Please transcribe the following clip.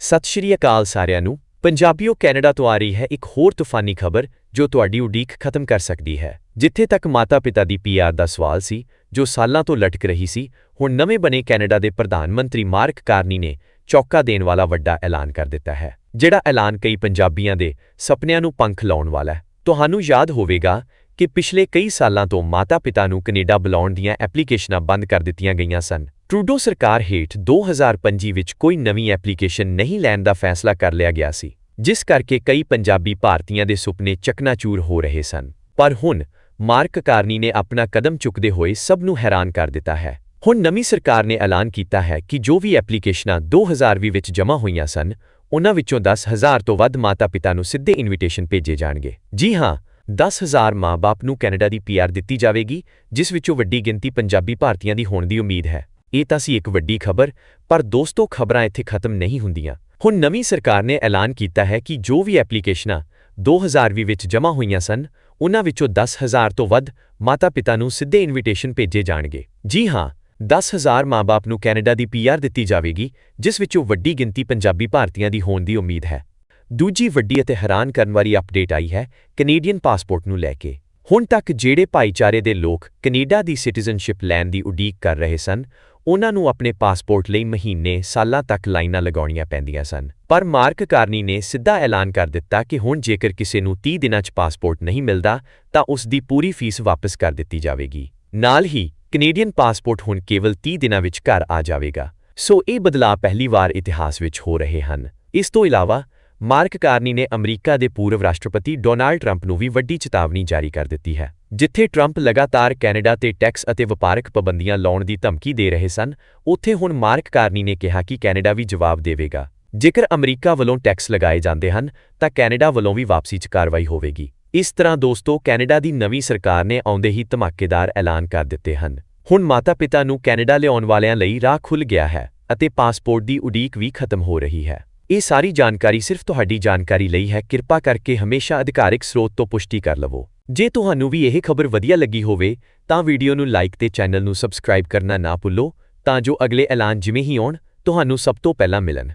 ਸਤਿ ਸ਼੍ਰੀ ਅਕਾਲ ਸਾਰਿਆਂ ਨੂੰ। ਪੰਜਾਬੀਓ, ਕੈਨੇਡਾ ਤੋਂ ਆ ਰਹੀ ਹੈ ਇੱਕ ਹੋਰ ਤੂਫਾਨੀ ਖਬਰ, ਜੋ ਤੁਹਾਡੀ ਉਡੀਕ ਖਤਮ ਕਰ ਸਕਦੀ ਹੈ। ਜਿੱਥੇ ਤੱਕ ਮਾਤਾ-ਪਿਤਾ ਦੀ ਪੀਆਰ ਦਾ ਸਵਾਲ ਸੀ, ਜੋ ਸਾਲਾਂ ਤੋਂ ਲਟਕ ਰਹੀ ਸੀ, ਹੁਣ ਨਵੇਂ ਬਣੇ ਕੈਨੇਡਾ ਦੇ ਪ੍ਰਧਾਨ ਮੰਤਰੀ ਮਾਰਕ ਕਾਰਨੀ ਨੇ ਚੌਕਾ ਦੇਣ ਵਾਲਾ ਵੱਡਾ ਐਲਾਨ ਕਰ ਦਿੱਤਾ ਹੈ, ਜਿਹੜਾ ਐਲਾਨ ਕਈ ਪੰਜਾਬੀਆਂ ਦੇ ਸੁਪਨਿਆਂ ਨੂੰ ਪੰਖ ਲਾਉਣ ਵਾਲਾ ਹੈ। ਤੁਹਾਨੂੰ ਯਾਦ ਹੋਵੇਗਾ ਕਿ ਪਿਛਲੇ ਕਈ ਸਾਲਾਂ ਤੋਂ ਮਾਤਾ-ਪਿਤਾ ਨੂੰ ਕੈਨੇਡਾ ਬੁਲਾਉਣ ਦੀਆਂ ਐਪਲੀਕੇਸ਼ਨਾਂ ਬੰਦ ਕਰ ਦਿੱਤੀਆਂ ਗਈਆਂ ਸਨ। ਟਰੂਡੋ ਸਰਕਾਰ ਹੇਠ 2025 ਵਿੱਚ ਕੋਈ ਨਵੀਂ ਐਪਲੀਕੇਸ਼ਨ ਨਹੀਂ ਲੈਣ ਦਾ ਫੈਸਲਾ ਕਰ ਲਿਆ ਗਿਆ ਸੀ, ਜਿਸ ਕਰਕੇ ਕਈ ਪੰਜਾਬੀ ਭਾਰਤੀਆਂ ਦੇ ਸੁਪਨੇ ਚਕਨਾਚੂਰ ਹੋ ਰਹੇ ਸਨ। ਪਰ ਹੁਣ, ਮਾਰਕ ਕਾਰਨੀ ਨੇ ਆਪਣਾ ਕਦਮ ਚੁੱਕਦੇ ਹੋਏ ਸਭ ਨੂੰ ਹੈਰਾਨ ਕਰ ਦਿੱਤਾ ਹੈ। ਹੁਣ ਨਵੀਂ ਸਰਕਾਰ ਨੇ ਐਲਾਨ ਕੀਤਾ ਹੈ ਕਿ ਜੋ ਵੀ ਐਪਲੀਕੇਸ਼ਨਾਂ 2020 ਵਿੱਚ ਜਮ੍ਹਾਂ ਹੋਈਆਂ ਸਨ, ਉਹਨਾਂ ਵਿੱਚੋਂ 10000 ਤੋਂ ਵੱਧ ਮਾਤਾ-ਪਿਤਾ ਨੂੰ ਸਿੱਧੇ ਇਨਵੀਟੇਸ਼ਨ ਭੇਜੇ ਜਾਣਗੇ। ਜੀ ਹਾਂ 10000 ਮਾਂ-ਬਾਪ ਨੂੰ ਕੈਨੇਡਾ ਦੀ ਪੀਆਰ ਦਿੱਤੀ ਜਾਵੇਗੀ, ਜਿਸ ਵਿੱਚੋਂ ਵੱਡੀ ਗਿਣਤੀ ਪੰਜਾਬੀ ਭਾਰਤੀਆਂ ਦੀ ਹੋਣ ਦੀ ਉਮੀਦ ਹੈ। ਇਹ ਤਾਂ ਸੀ ਇੱਕ ਵੱਡੀ ਖਬਰ, ਪਰ ਦੋਸਤੋ ਖਬਰਾਂ ਇੱਥੇ ਖਤਮ ਨਹੀਂ ਹੁੰਦੀਆਂ। ਹੁਣ ਨਵੀਂ ਸਰਕਾਰ ਨੇ ਐਲਾਨ ਕੀਤਾ ਹੈ ਕਿ ਜੋ ਵੀ ਐਪਲੀਕੇਸ਼ਨਾਂ 2020 ਵਿੱਚ ਜਮ੍ਹਾਂ ਹੋਈਆਂ ਸਨ, ਉਹਨਾਂ ਵਿੱਚੋਂ 10000 ਤੋਂ ਵੱਧ ਮਾਤਾ-ਪਿਤਾ ਨੂੰ ਸਿੱਧੇ ਇਨਵੀਟੇਸ਼ਨ ਭੇਜੇ ਜਾਣਗੇ। ਜੀ ਹਾਂ 10000 ਮਾਂ-ਬਾਪ ਨੂੰ ਕੈਨੇਡਾ ਦੀ ਪੀਆਰ ਦਿੱਤੀ ਜਾਵੇਗੀ, ਜਿਸ ਵਿੱਚੋਂ ਵੱਡੀ ਗਿਣਤੀ ਪੰਜਾਬੀ ਭਾਰਤੀਆਂ ਦੀ ਹੋਣ ਦੀ ਉਮੀਦ ਹੈ। ਦੂਜੀ ਵੱਡੀ ਅਤੇ ਹੈਰਾਨ ਕਰਨ ਵਾਲੀ ਅਪਡੇਟ ਆਈ ਹੈ, ਕੈਨੇਡੀਅਨ ਪਾਸਪੋਰਟ ਨੂੰ ਲੈ ਕੇ। ਹੁਣ ਤੱਕ ਜਿਹੜੇ ਭਾਈਚਾਰੇ ਦੇ ਲੋਕ ਕੈਨੇਡਾ ਦੀ ਸਿਟੀਜ਼ਨਸ਼ਿਪ ਲੈਣ ਦੀ ਉਡੀਕ ਕਰ ਰਹੇ ਸਨ ਉਹਨਾਂ ਨੂੰ ਆਪਣੇ ਪਾਸਪੋਰਟ ਲਈ ਮਹੀਨੇ, ਸਾਲਾਂ ਤੱਕ ਲਾਈਨਾਂ ਲਗਾਉਣੀਆਂ ਪੈਂਦੀਆਂ ਸਨ। ਪਰ ਮਾਰਕ ਕਾਰਨੀ ਨੇ ਸਿੱਧਾ ਐਲਾਨ ਕਰ ਦਿੱਤਾ ਕਿ ਹੁਣ ਜੇਕਰ ਕਿਸੇ ਨੂੰ 30 ਦਿਨਾਂ 'ਚ ਪਾਸਪੋਰਟ ਨਹੀਂ ਮਿਲਦਾ, ਤਾਂ ਉਸ ਦੀ ਪੂਰੀ ਫੀਸ ਵਾਪਸ ਕਰ ਦਿੱਤੀ ਜਾਵੇਗੀ। ਨਾਲ ਹੀ, ਕੈਨੇਡੀਅਨ ਪਾਸਪੋਰਟ ਹੁਣ ਕੇਵਲ 30 ਦਿਨਾਂ ਵਿੱਚ ਘਰ ਆ ਜਾਵੇਗਾ। ਸੋ ਇਹ ਬਦਲਾਅ ਪਹਿਲੀ ਵਾਰ ਇਤਿਹਾਸ ਵਿੱਚ ਹੋ ਰਹੇ ਹਨ। ਇਸ ਤੋਂ ਇਲਾਵਾ, ਮਾਰਕ ਕਾਰਨੀ ਨੇ ਅਮਰੀਕਾ ਦੇ ਪੂਰਵ ਰਾਸ਼ਟਰਪਤੀ ਡੋਨਾਲਡ ਟਰੰਪ ਨੂੰ ਵੀ ਵੱਡੀ ਚੇਤਾਵਨੀ ਜਾਰੀ ਕਰ ਦਿੱਤੀ ਹੈ। ਜਿੱਥੇ ਟਰੰਪ ਲਗਾਤਾਰ ਕੈਨੇਡਾ ਤੇ ਟੈਕਸ ਅਤੇ ਵਪਾਰਕ ਪਾਬੰਦੀਆਂ ਲਾਉਣ ਦੀ ਧਮਕੀ ਦੇ ਰਹੇ ਸਨ, ਉੱਥੇ ਹੁਣ ਮਾਰਕ ਕਾਰਨੀ ਨੇ ਕਿਹਾ ਕਿ ਕੈਨੇਡਾ ਵੀ ਜਵਾਬ ਦੇਵੇਗਾ। ਜੇਕਰ ਅਮਰੀਕਾ ਵੱਲੋਂ ਟੈਕਸ ਲਗਾਏ ਜਾਂਦੇ ਹਨ, ਤਾਂ ਕੈਨੇਡਾ ਵੱਲੋਂ ਵੀ ਵਾਪਸੀ 'ਚ ਕਾਰਵਾਈ ਹੋਵੇਗੀ। ਇਸ ਤਰ੍ਹਾਂ ਦੋਸਤੋ, ਕੈਨੇਡਾ ਦੀ ਨਵੀਂ ਸਰਕਾਰ ਨੇ ਆਉਂਦੇ ਹੀ ਧਮਾਕੇਦਾਰ ਐਲਾਨ ਕਰ ਦਿੱਤੇ ਹਨ। ਹੁਣ ਮਾਤਾ-ਪਿਤਾ ਨੂੰ ਕੈਨੇਡਾ ਲਿਆਉਣ ਵਾਲਿਆਂ ਲਈ ਰਾਹ ਖੁੱਲ ਗਿਆ ਹੈ ਅਤੇ ਪਾਸਪੋਰਟ ਦੀ ਉਡੀਕ ਵੀ ਖਤਮ ਹੋ ਰਹੀ ਹੈ। ਇਹ ਸਾਰੀ ਜਾਣਕਾਰੀ ਸਿਰਫ ਤੁਹਾਡੀ ਜਾਣਕਾਰੀ ਲਈ ਹੈ। ਕਿਰਪਾ ਕਰਕੇ ਹਮੇਸ਼ਾ ਅਧਿਕਾਰਿਕ ਸਰੋਤ ਤੋਂ ਪੁਸ਼ਟੀ ਕਰ ਲਵੋ। ਜੇ ਤੁਹਾਨੂੰ ਵੀ ਇਹ ਖਬਰ ਵਧੀਆ ਲੱਗੀ ਹੋਵੇ, ਤਾਂ ਵੀਡੀਓ ਨੂੰ ਲਾਈਕ ਤੇ ਚੈਨਲ ਨੂੰ ਸਬਸਕ੍ਰਾਈਬ ਕਰਨਾ ਨਾ ਭੁੱਲੋ, ਤਾਂ ਜੋ ਅਗਲੇ ਐਲਾਨ ਜਿਵੇਂ ਹੀ ਆਉਣ, ਤੁਹਾਨੂੰ ਸਭ ਤੋਂ ਪਹਿਲਾਂ ਮਿਲਣ।